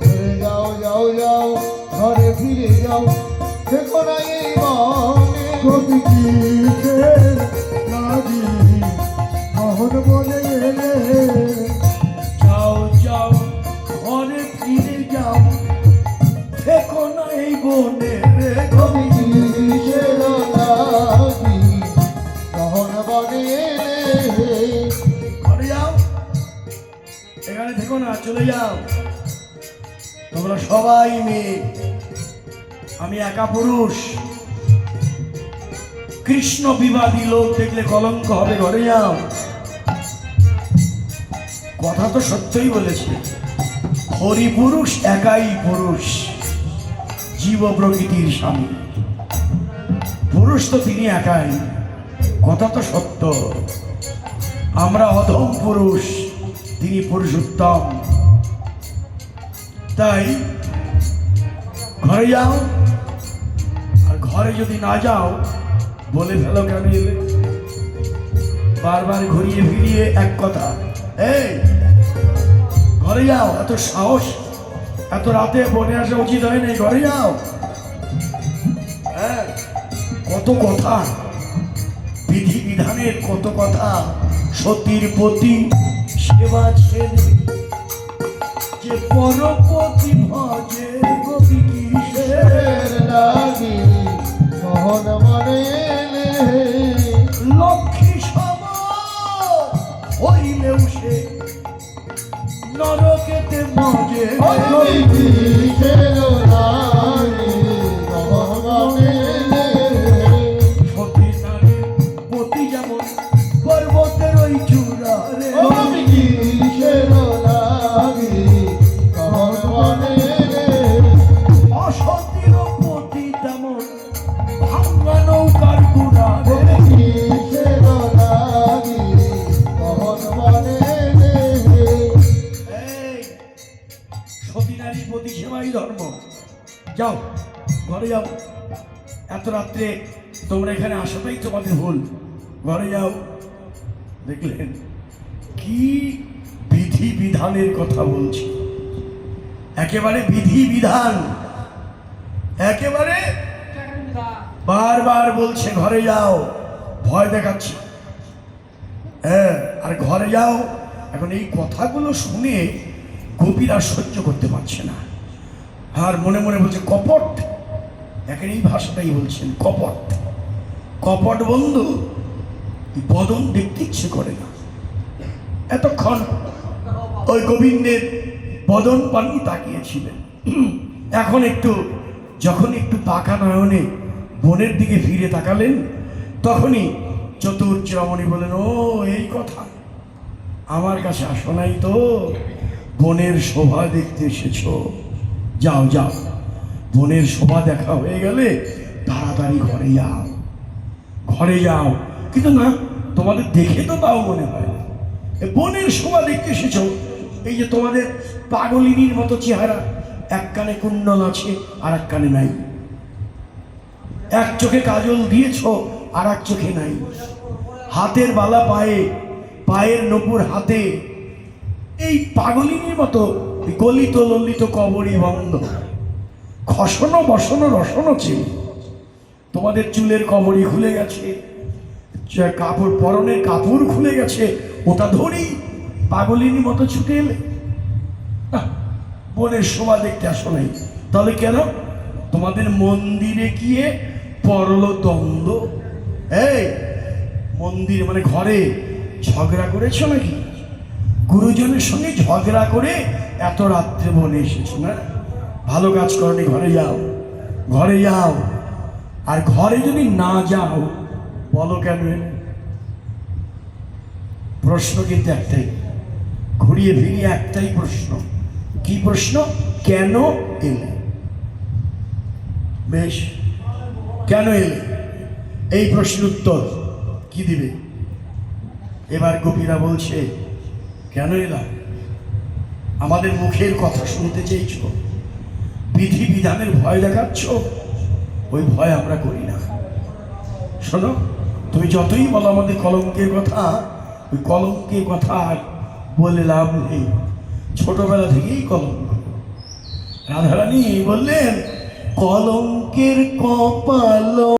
ফিরে যাও যাও যাও ঘরে ফিরে যাও দেখো না এই মনে এখানে থেকো না চলে যাও। তোমরা সবাই মেয়ে আমি একা পুরুষ। কৃষ্ণ বিবাদী লোক দেখলে কলঙ্ক হবে ঘরে যাও কথা তো সত্যই বলেছে। হরি পুরুষ একাই পুরুষ, জীব প্রকৃতির স্বামী। পুরুষ তো তিনি একাই, কথা তো সত্য। আমরা অধম পুরুষ, তিনি পুরুষোত্তম। তাই ঘরে যাও, আর ঘরে যদি না যাও বলে ফেলো কেন এলে বারবার ঘুরিয়ে ফিরিয়ে এক কথা, এই, ঘরে যাও, এত সাহস, এত রাতে বনে আসা উচিত হয় নাই ঘরে যাও। হ্যাঁ কত কথা, বিধি বিধানের কত কথা সতীর প্রতি সেবা ছেড়ে যে পরপতি ভজে গোপী কিসের লাগি মোহন মনে লক্ষ্মী সম হইলেও সে নরকেতে মজে। এই, সতী নারীর প্রতি সেবাই ধর্ম। যাও, ঘরে যাও। এত রাত্রে তোমরা এখানে আসাটাই তোমাদের ভুল। ঘরে যাও। দেখলেন কি বিধি বিধানের কথা বলছি। একেবারে বিধি বিধান। একেবারে বারবার বলছে, ঘরে যাও। ভয় দেখাচ্ছে। হ্যাঁ। আর ঘরে যাও। এখন এই কথাগুলো শুনে গোপীরা সহ্য করতে পারছে না। আর মনে মনে বলছে, কপট। এখন এই ভাষাটাই বলছেন, কপট। কপট বন্ধু, বদন দেখতে ইচ্ছে করে না। এতক্ষণ ওই গোবিন্দের বদন পানি তাকিয়েছিলেন। এখন একটু, যখন একটু পাকা নয়নে বনের দিকে ফিরে তাকালেন, তখনই চতুর্চরমণি বলেন, ও, এই কথা। আমার কাছে আসো নাই তো। বনের শোভা দেখতে এসেছ। যাও যাও। বনের শোভা দেখা হয়ে গেলে তাড়াতাড়ি ঘরে যাও। ঘরে যাও। কিন্তু না, তোমাদের দেখে তো তাও মনে হয় না। বনের শোভা দেখতে এসেছ। এই যে তোমাদের পাগলিনীর মতো চেহারা এক কানে কুণ্ডল আছে আর এক কানে নাই। এক চোখে কাজল দিয়েছ আর এক চোখে নাই। হাতের বালা পায়ে, পায়ের নপুর হাতে। এই পাগলিনীর মতো গলিত ললিত কবরী বন্ধ। খসনো, বসনো, রসনো ছিল। তোমাদের চুলের কবরই খুলে গেছে। কাপড় পরনের কাপড় খুলে গেছে, ওটা ধরি পাগলিনীর মতো ছুটে এলে। বনের শোভা দেখতে আসো নাই। তাহলে কেন? তোমাদের মন্দিরে গিয়ে পরল দ্বন্দ্ব। এই, মন্দির মানে ঘরে ঝগড়া করেছ নাকি? গুরুজনের সঙ্গে ঝগড়া করে এত রাত্রে বনে এসেছ, না? ভালো কাজ করনি, ঘরে যাও ঘরে যাও। আর ঘরে যদি না যাও, বলো কেন? প্রশ্ন কিন্তু একটাই, ঘুরিয়ে ফিরিয়ে একটাই প্রশ্ন। কি প্রশ্ন? কেন এলে? বেশ, কেন এলে? এই প্রশ্নের উত্তর কি দিবে? এবার গোপীরা বলছে, কেন এলাম আমাদের মুখের কথা শুনতে চেয়েছ? বিধি বিধানের ভয় দেখাচ্ছ? ওই ভয় আমরা করি না। শোনো, তুমি যতই বলো আমাদের কলঙ্কের কথা, ওই কলঙ্কের কথা বলে লাভ নেই। ছোটবেলা থেকেই কলঙ্ক। রাধারানী বললেন, কলঙ্কের কপাল